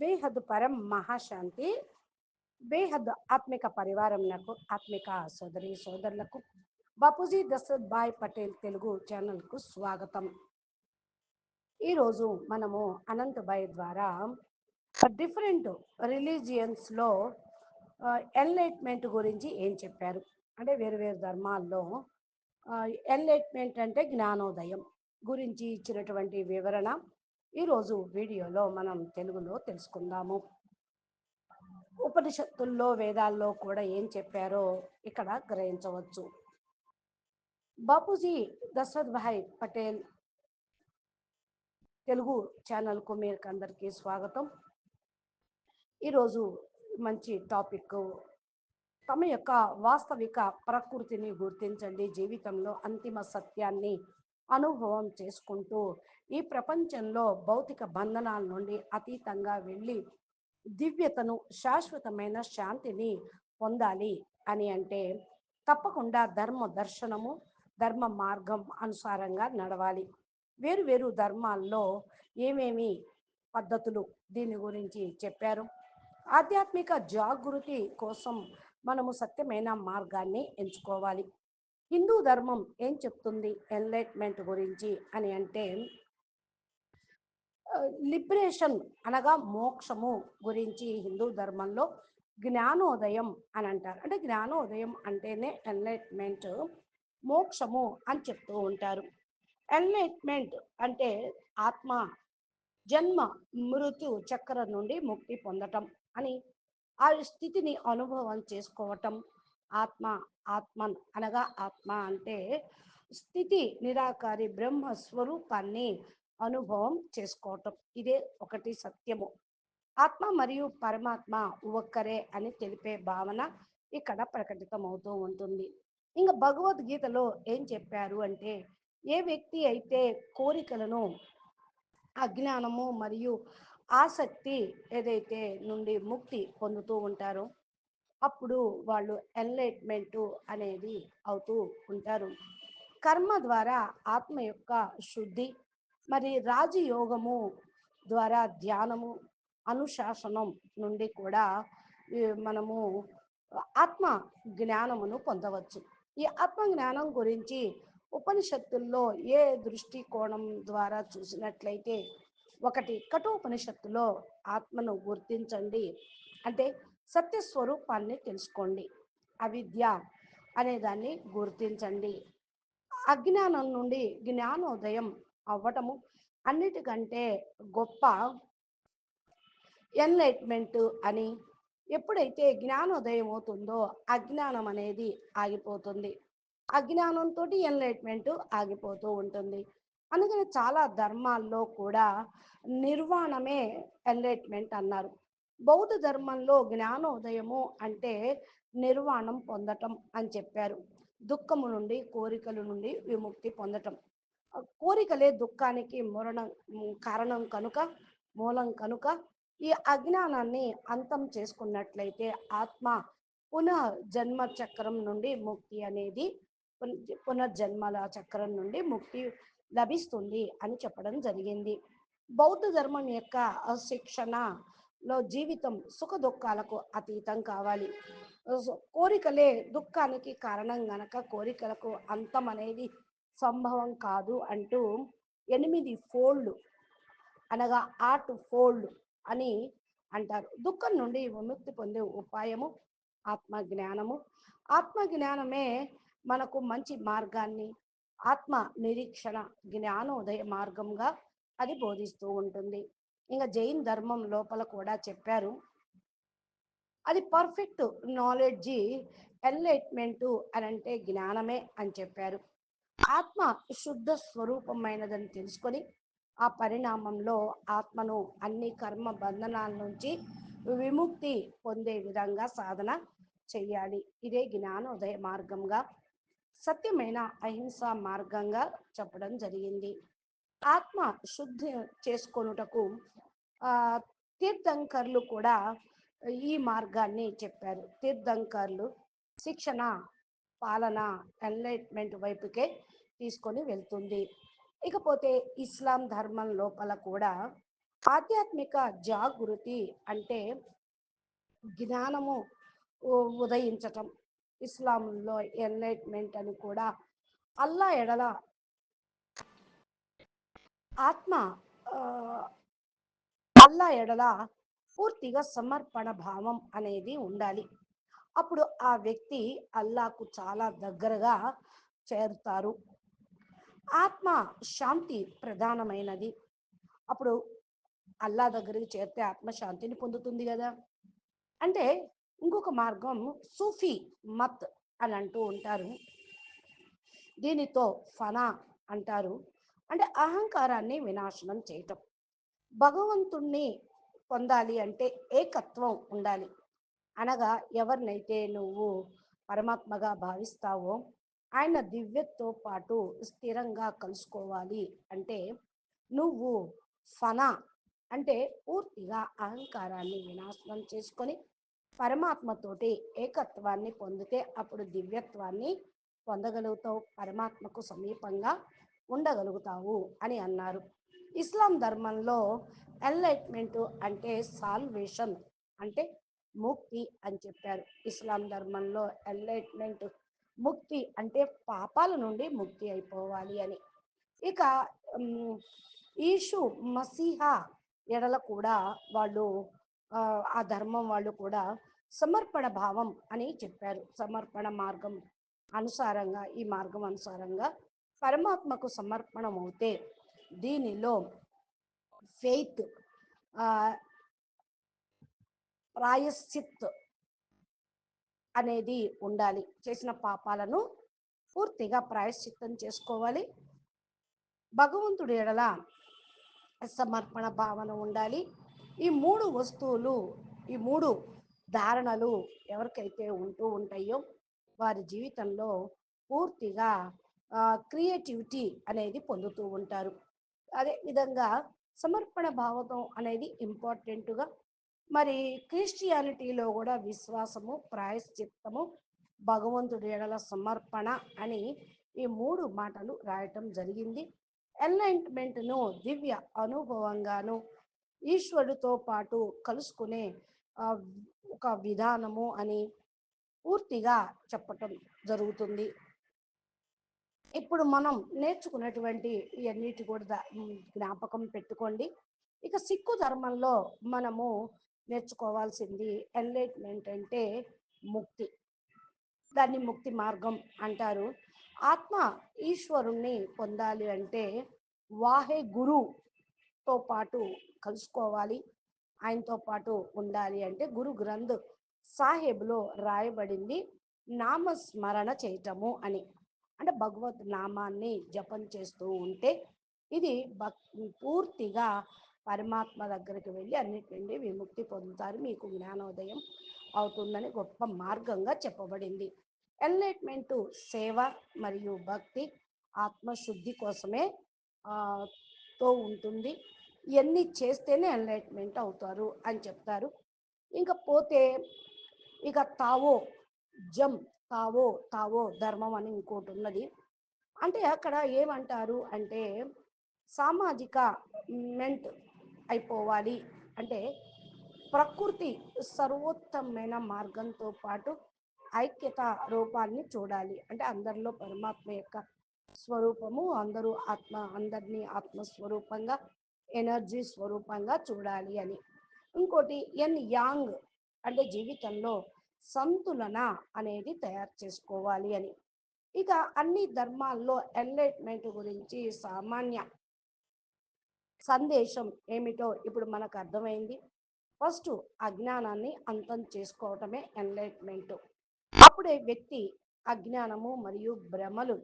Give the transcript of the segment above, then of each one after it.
బేహద్ పరం మహాశాంతి బేహద్ ఆత్మిక పరివారంలకు ఆత్మిక సోదరి సోదరులకు బాపూజీ దశరథ్ భాయ్ పటేల్ తెలుగు ఛానల్కు స్వాగతం. ఈరోజు మనము అనంతభాయ్ ద్వారా డిఫరెంట్ రిలీజియన్స్లో ఎన్లైట్మెంట్ గురించి ఏం చెప్పారు? అంటే వేరు వేరు ధర్మాల్లో ఎన్లైట్మెంట్ అంటే జ్ఞానోదయం గురించి ఇచ్చినటువంటి వివరణ ఈరోజు వీడియోలో మనం తెలుగులో తెలుసుకుందాము. ఉపనిషత్తుల్లో వేదాల్లో కూడా ఏం చెప్పారో ఇక్కడ గ్రహించవచ్చు. బాపూజీ దశరథ్ భాయ్ పటేల్ తెలుగు ఛానల్కు మీరు అందరికీ స్వాగతం. ఈరోజు మంచి టాపిక్ తమ యొక్క వాస్తవిక ప్రకృతిని గుర్తించండి. జీవితంలో అంతిమ సత్యాన్ని అనుభవం చేసుకుంటూ ఈ ప్రపంచంలో భౌతిక బంధనాల నుండి అతీతంగా వెళ్ళి దివ్యతను శాశ్వతమైన శాంతిని పొందాలి అని అంటే తప్పకుండా ధర్మ దర్శనము ధర్మ మార్గం అనుసారంగా నడవాలి. వేరు వేరు ధర్మాల్లో ఏమేమి పద్ధతులు దీని గురించి చెప్పారు? ఆధ్యాత్మిక జాగృతి కోసం మనము సత్యమైన మార్గాన్ని ఎంచుకోవాలి. హిందూ ధర్మం ఏం చెప్తుంది ఎన్లైట్మెంట్ గురించి అని అంటే లిబరేషన్ అనగా మోక్షము గురించి హిందూ ధర్మంలో జ్ఞానోదయం అని అంటారు. అంటే జ్ఞానోదయం అంటేనే ఎన్లైట్మెంట్ మోక్షము అని చెప్తూ ఉంటారు. ఎన్లైట్మెంట్ అంటే ఆత్మ జన్మ మృత్యు చక్రం నుండి ముక్తి పొందటం అని ఆ స్థితిని అనుభవం చేసుకోవటం ఆత్మ ఆత్మన్ అనగా ఆత్మ అంటే స్థితి నిరాకారి బ్రహ్మ స్వరూపాన్ని అనుభవం చేసుకోవటం. ఇదే ఒకటి సత్యము. ఆత్మ మరియు పరమాత్మ ఒక్కరే అని తెలిపే భావన ఇక్కడ ప్రకటితమవుతూ ఉంటుంది. ఇంకా భగవద్గీతలో ఏం చెప్పారు అంటే ఏ వ్యక్తి అయితే కోరికలను అజ్ఞానము మరియు ఆసక్తి ఏదైతే నుండి ముక్తి పొందుతూ ఉంటారో అప్పుడు వాళ్ళు ఎన్లైట్మెంట్ అనేది అవుతూ ఉంటారు. కర్మ ద్వారా ఆత్మ యొక్క శుద్ధి మరి రాజయోగము ద్వారా ధ్యానము అనుశాసనం నుండి కూడా మనము ఆత్మ జ్ఞానమును పొందవచ్చు. ఈ ఆత్మ జ్ఞానం గురించి ఉపనిషత్తుల్లో ఏ దృష్టికోణం ద్వారా చూసినట్లయితే ఒకటి కఠోపనిషత్తులో ఆత్మను గుర్తించండి. అంటే సత్య స్వరూపాన్ని తెలుసుకోండి. అవిద్య అనేదాన్ని గుర్తించండి. అజ్ఞానం నుండి జ్ఞానోదయం అవ్వటము అన్నిటికంటే గొప్ప ఎన్లైట్మెంట్ అని ఎప్పుడైతే జ్ఞానోదయం అవుతుందో అజ్ఞానం అనేది ఆగిపోతుంది. అజ్ఞానంతో ఎన్లైట్మెంట్ ఆగిపోతూ ఉంటుంది. అందుకని చాలా ధర్మాల్లో కూడా నిర్వాణమే ఎన్లైట్మెంట్ అన్నారు. బౌద్ధ ధర్మంలో జ్ఞానోదయము అంటే నిర్వాణం పొందటం అని చెప్పారు. దుఃఖము నుండి కోరికల నుండి విముక్తి పొందటం. కోరికలే దుఃఖానికి మూలనం కారణం కనుక మూలం కనుక ఈ అజ్ఞానాన్ని అంతం చేసుకున్నట్లయితే ఆత్మ పునః జన్మ చక్రం నుండి ముక్తి అనేది పునర్జన్మల చక్రం నుండి ముక్తి లభిస్తుంది అని చెప్పడం జరిగింది. బౌద్ధ ధర్మం యొక్క శిక్షణ లో జీవితం సుఖ దుఃఖాలకు అతీతం కావాలి. కోరికలే దుఃఖానికి కారణం గనక కోరికలకు అంతం అనేది సంభవం కాదు అంటూ ఎనిమిది ఫోల్డ్ అనగా ఆర్ట్ ఫోల్డ్ అని అంటారు. దుఃఖం నుండి విముక్తి పొందే ఉపాయము ఆత్మ జ్ఞానము ఆత్మ జ్ఞానమే మనకు మంచి మార్గాన్ని ఆత్మ నిరీక్షణ జ్ఞానోదయ మార్గంగా అది బోధిస్తూ ఉంటుంది. ఇంకా జైన్ ధర్మం లోపల కూడా చెప్పారు. అది పర్ఫెక్ట్ నాలెడ్జి ఎన్లైట్మెంట్ అని అంటే జ్ఞానమే అని చెప్పారు. ఆత్మ శుద్ధ స్వరూపమైనదని తెలుసుకొని ఆ పరిణామంలో ఆత్మను అన్ని కర్మ బంధనాల నుంచి విముక్తి పొందే విధంగా సాధన చెయ్యాలి. ఇదే జ్ఞానోదయ మార్గంగా సత్యమైన అహింస మార్గంగా చెప్పడం జరిగింది. ఆత్మ శుద్ధి చేసుకొనుటకు ఆ తీర్థంకర్లు కూడా ఈ మార్గాన్ని చెప్పారు. తీర్థంకర్లు శిక్షణ పాలన ఎన్లైట్మెంట్ వైపుకే తీసుకొని వెళ్తుంది. ఇకపోతే ఇస్లాం ధర్మం లోపల కూడా ఆధ్యాత్మిక జాగృతి అంటే జ్ఞానము ఉదయించటం. ఇస్లాంలో ఎన్లైట్మెంట్ అని కూడా అల్లా ఎడల ఆత్మ అల్లా ఎడల పూర్తిగా సమర్పణ భావం అనేది ఉండాలి. అప్పుడు ఆ వ్యక్తి అల్లాకు చాలా దగ్గరగా చేరుతారు. ఆత్మ శాంతి ప్రధానమైనది. అప్పుడు అల్లా దగ్గరికి చేరితే ఆత్మ శాంతిని పొందుతుంది కదా. అంటే ఇంకొక మార్గం సూఫీ మత్ అని అంటూ ఉంటారు. దీనితో ఫనా అంటారు. అంటే అహంకారాన్ని వినాశనం చేయటం. భగవంతుణ్ణి పొందాలి అంటే ఏకత్వం ఉండాలి. అనగా ఎవరినైతే నువ్వు పరమాత్మగా భావిస్తావో ఆయన దివ్యతో పాటు స్థిరంగా కలుసుకోవాలి అంటే నువ్వు ఫనా అంటే పూర్తిగా అహంకారాన్ని వినాశనం చేసుకొని పరమాత్మతోటి ఏకత్వాన్ని పొందితే అప్పుడు దివ్యత్వాన్ని పొందగలుగుతావు. పరమాత్మకు సమీపంగా ఉండగలుగుతావు అని అన్నారు. ఇస్లాం ధర్మంలో ఎన్లైట్మెంట్ అంటే సాల్వేషన్ అంటే ముక్తి అని చెప్పారు. ఇస్లాం ధర్మంలో ఎన్లైట్మెంట్ ముక్తి అంటే పాపాల నుండి ముక్తి అయిపోవాలి అని. ఇక ఈషు మసీహా ఎడల కూడా వాళ్ళు ఆ ధర్మం వాళ్ళు కూడా సమర్పణ భావం అని చెప్పారు. సమర్పణ మార్గం అనుసారంగా ఈ మార్గం అనుసారంగా పరమాత్మకు సమర్పణం అవుతే దీనిలో ఫెయిత్ ప్రాయశ్చిత్ అనేది ఉండాలి. చేసిన పాపాలను పూర్తిగా ప్రాయశ్చిత్తం చేసుకోవాలి. భగవంతుడి ఎడల సమర్పణ భావన ఉండాలి. ఈ మూడు వస్తువులు ఈ మూడు ధారణలు ఎవరికైతే ఉంటూ ఉంటాయో వారి జీవితంలో పూర్తిగా క్రియేటివిటీ అనేది పొందుతూ ఉంటారు. అదే విధంగా సమర్పణ భావతం అనేది ఇంపార్టెంట్గా మరి క్రిస్టియానిటీలో కూడా విశ్వాసము ప్రాయశ్చిత్తము భగవంతుడి ఎడల సమర్పణ అని ఈ మూడు మాటలు రాయటం జరిగింది. ఎలైన్మెంట్ను దివ్య అనుభవంగాను ఈశ్వరుడితో పాటు కలుసుకునే ఒక విధానము అని పూర్తిగా చెప్పటం జరుగుతుంది. ఇప్పుడు మనం నేర్చుకున్నటువంటి ఇవన్నిటి కూడా జ్ఞాపకం పెట్టుకోండి. ఇక సిక్కు ధర్మంలో మనము నేర్చుకోవాల్సింది ఎన్లైట్మెంట్ అంటే ముక్తి. దాన్ని ముక్తి మార్గం అంటారు. ఆత్మ ఈశ్వరుణ్ణి పొందాలి అంటే వాహే గురుతో పాటు కలుసుకోవాలి. ఆయనతో పాటు ఉండాలి అంటే గురు గ్రంథ్ సాహెబ్లో రాయబడింది. నామస్మరణ చేయటము అని. అంటే భగవత్ నామాన్ని జపం చేస్తూ ఉంటే ఇది భక్ పూర్తిగా పరమాత్మ దగ్గరికి వెళ్ళి అన్నిటి నుండి విముక్తి పొందుతారు. మీకు జ్ఞానోదయం అవుతుందని గొప్ప మార్గంగా చెప్పబడింది. ఎన్లైట్మెంట్ సేవ మరియు భక్తి ఆత్మశుద్ధి కోసమే తో ఉంటుంది. ఇవన్నీ చేస్తేనే ఎన్లైట్మెంట్ అవుతారు అని చెప్తారు. ఇంకా పోతే ఇక తావో జమ్ తావో తావో ధర్మం అని ఇంకోటి ఉన్నది. అంటే అక్కడ ఏమంటారు అంటే సామాజిక మెంట్ అయిపోవాలి. అంటే ప్రకృతి సర్వోత్తమైన మార్గంతో పాటు ఐక్యత రూపాన్ని చూడాలి. అంటే అందరిలో పరమాత్మ యొక్క స్వరూపము అందరూ ఆత్మ అందరినీ ఆత్మస్వరూపంగా ఎనర్జీ స్వరూపంగా చూడాలి అని. ఇంకోటి ఎన్ యాంగ్ అంటే జీవితంలో సంతులన అనేది తయారు చేసుకోవాలి అని. ఇక అన్ని ధర్మాల్లో ఎన్లైట్మెంట్ గురించి సామాన్య సందేశం ఏమిటో ఇప్పుడు మనకు అర్థమైంది. ఫస్ట్ అజ్ఞానాన్ని అంతం చేసుకోవటమే ఎన్లైట్మెంట్ అప్పుడే వ్యక్తి అజ్ఞానము మరియు భ్రమలు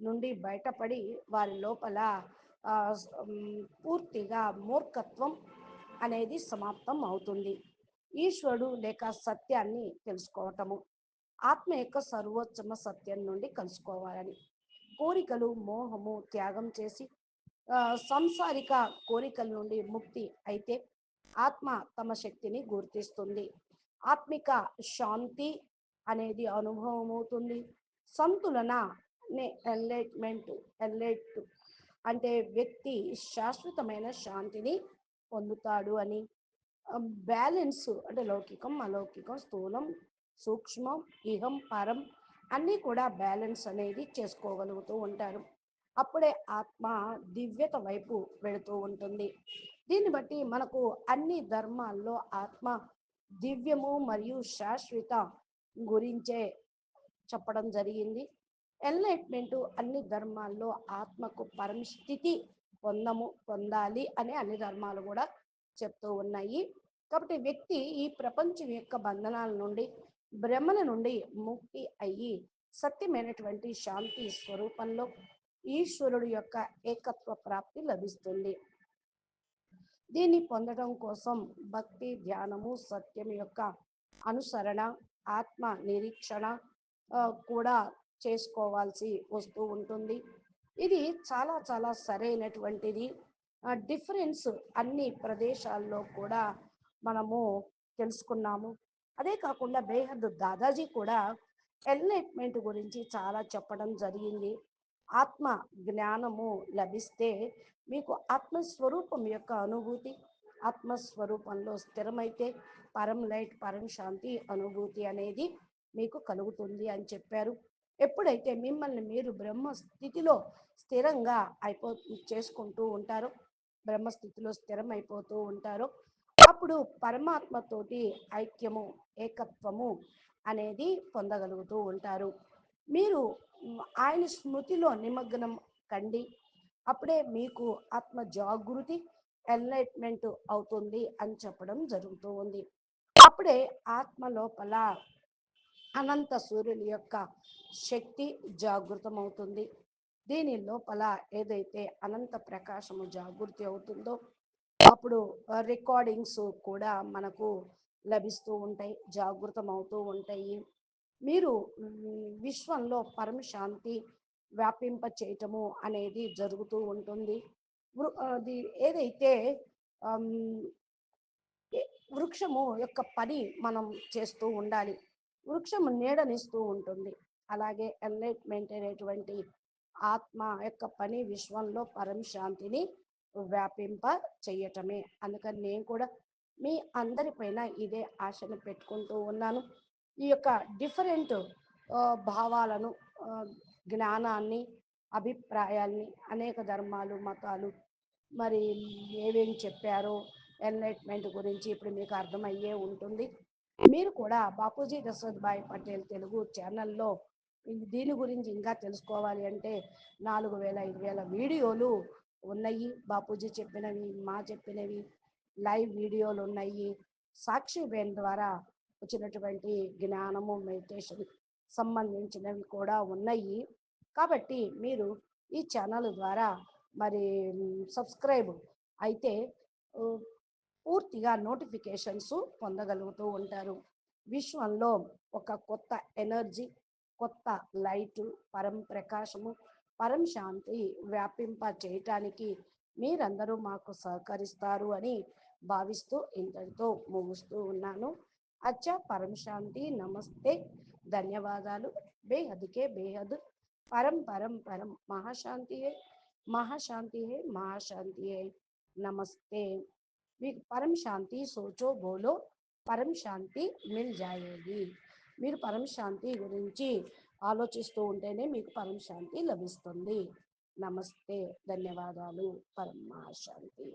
నుండి బయటపడి వారి లోపల పూర్తిగా మూర్ఖత్వం అనేది సమాప్తం అవుతుంది. ఈశ్వరుడు లేక సత్యాన్ని తెలుసుకోవటము. ఆత్మ యొక్క సర్వోత్తమ సత్యం నుండి కలుసుకోవాలని. కోరికలు మోహము త్యాగం చేసి సంసారిక కోరికల నుండి ముక్తి అయితే ఆత్మ తమ శక్తిని గుర్తిస్తుంది. ఆత్మిక శాంతి అనేది అనుభవం అవుతుంది సంతులన ఎన్లైట్మెంట్ ఎన్లైట్ అంటే వ్యక్తి శాశ్వతమైన శాంతిని పొందుతాడు అని బ్యాలెన్స్ అంటే లౌకికం అలౌకికం స్థూలం సూక్ష్మం ఇహం పరం అన్నీ కూడా బ్యాలెన్స్ అనేది చేసుకోగలుగుతూ ఉంటారు. అప్పుడే ఆత్మ దివ్యత వైపు వెళుతూ ఉంటుంది. దీన్ని బట్టి మనకు అన్ని ధర్మాల్లో ఆత్మ దివ్యము మరియు శాశ్వత గురించే చెప్పడం జరిగింది. ఎన్లైట్మెంట్ అన్ని ధర్మాల్లో ఆత్మకు పరమస్థితి పొందము పొందాలి అని అన్ని ధర్మాలు కూడా చెప్తూ ఉన్నాయి. కాబట్టి వ్యక్తి ఈ ప్రపంచం యొక్క బంధనాల నుండి భ్రమల నుండి ముక్తి అయ్యి సత్యమైనటువంటి శాంతి స్వరూపంలో ఈశ్వరుడు యొక్క ఏకత్వ ప్రాప్తి లభిస్తుంది. దీన్ని పొందడం కోసం భక్తి ధ్యానము సత్యం యొక్క అనుసరణ ఆత్మ నిరీక్షణ కూడా చేసుకోవాల్సి వస్తూ ఉంటుంది. ఇది చాలా చాలా సరైనటువంటిది. డిఫరెన్స్ అన్ని ప్రదేశాల్లో కూడా మనము తెలుసుకున్నాము. అదే కాకుండా బేహద్ దాదాజీ కూడా ఎన్లైట్మెంట్ గురించి చాలా చెప్పడం జరిగింది. ఆత్మ జ్ఞానము లభిస్తే మీకు ఆత్మస్వరూపం యొక్క అనుభూతి ఆత్మస్వరూపంలో స్థిరమైతే పరం లైట్ పరం శాంతి అనుభూతి అనేది మీకు కలుగుతుంది అని చెప్పారు. ఎప్పుడైతే మిమ్మల్ని మీరు బ్రహ్మ స్థితిలో స్థిరంగా అయిపో చేసుకుంటూ ఉంటారో బ్రహ్మస్థితిలో స్థిరమైపోతూ ఉంటారో. అప్పుడు పరమాత్మతోటి ఐక్యము ఏకత్వము అనేది పొందగలుగుతూ ఉంటారు. మీరు ఆయన స్మృతిలో నిమగ్నం కండి. అప్పుడే మీకు ఆత్మ జాగృతి ఎన్లైట్మెంట్ అవుతుంది అని చెప్పడం జరుగుతూ ఉంది. అప్పుడే ఆత్మ లోపల అనంత సూర్యుని యొక్క శక్తి జాగృతమవుతుంది. దీని లోపల ఏదైతే అనంత ప్రకాశము జాగృతి అవుతుందో అప్పుడు రికార్డింగ్స్ కూడా మనకు లభిస్తూ ఉంటాయి జాగృతం అవుతూ ఉంటాయి. మీరు విశ్వంలో పరమశాంతి వ్యాపింప చేయటము అనేది జరుగుతూ ఉంటుంది. అది ఏదైతే వృక్షము యొక్క పని మనం చేస్తూ ఉండాలి వృక్షము నీడనిస్తూ ఉంటుంది. అలాగే ఎన్లైట్మెంట్ అనేటువంటి ఆత్మ యొక్క పని విశ్వంలో పరమశాంతిని వ్యాపింప చేయటమే అందుకని నేను కూడా మీ అందరిపైన ఇదే ఆశను పెట్టుకుంటూ ఉన్నాను. ఈ యొక్క డిఫరెంట్ భావాలను జ్ఞానాన్ని అభిప్రాయాల్ని అనేక ధర్మాలు మతాలు మరి ఏమేమి చెప్పారో ఎన్లైట్మెంట్ గురించి ఇప్పుడు మీకు అర్థమయ్యే ఉంటుంది. మీరు కూడా బాపూజీ దశరథ్ భాయ్ పటేల్ తెలుగు ఛానల్లో దీని గురించి ఇంకా తెలుసుకోవాలి అంటే నాలుగు వేల ఐదు వేల వీడియోలు ఉన్నాయి. బాపూజీ చెప్పినవి మా చెప్పినవి లైవ్ వీడియోలు ఉన్నాయి. సాక్షి బేన్ ద్వారా వచ్చినటువంటి జ్ఞానము మెడిటేషన్ సంబంధించినవి కూడా ఉన్నాయి. కాబట్టి మీరు ఈ ఛానల్ ద్వారా మరి సబ్స్క్రైబ్ అయితే పూర్తిగా నోటిఫికేషన్స్ పొందగలుగుతూ ఉంటారు. విశ్వంలో ఒక కొత్త ఎనర్జీ కొత్త లైటు పరం ప్రకాశము పరం శాంతి వ్యాపింప చేయటానికి మీరందరూ మాకు సహకరిస్తారు అని భావిస్తూ ఇంతటితో ముగుస్తూ ఉన్నాను. అచ్చా పరం శాంతి నమస్తే. ధన్యవాదాలు. బేహద్కే బేహద్. పరం పరం పరం. మహాశాంతి మహాశాంతి మహాశాంతి నమస్తే. మీకు పరం శాంతి సోచో బోలో పరం శాంతి మిల్ జాయేగి మీరు పరమశాంతి గురించి ఆలోచిస్తూ ఉంటేనే మీకు పరమశాంతి లభిస్తుంది. నమస్తే. ధన్యవాదాలు. పరమశాంతి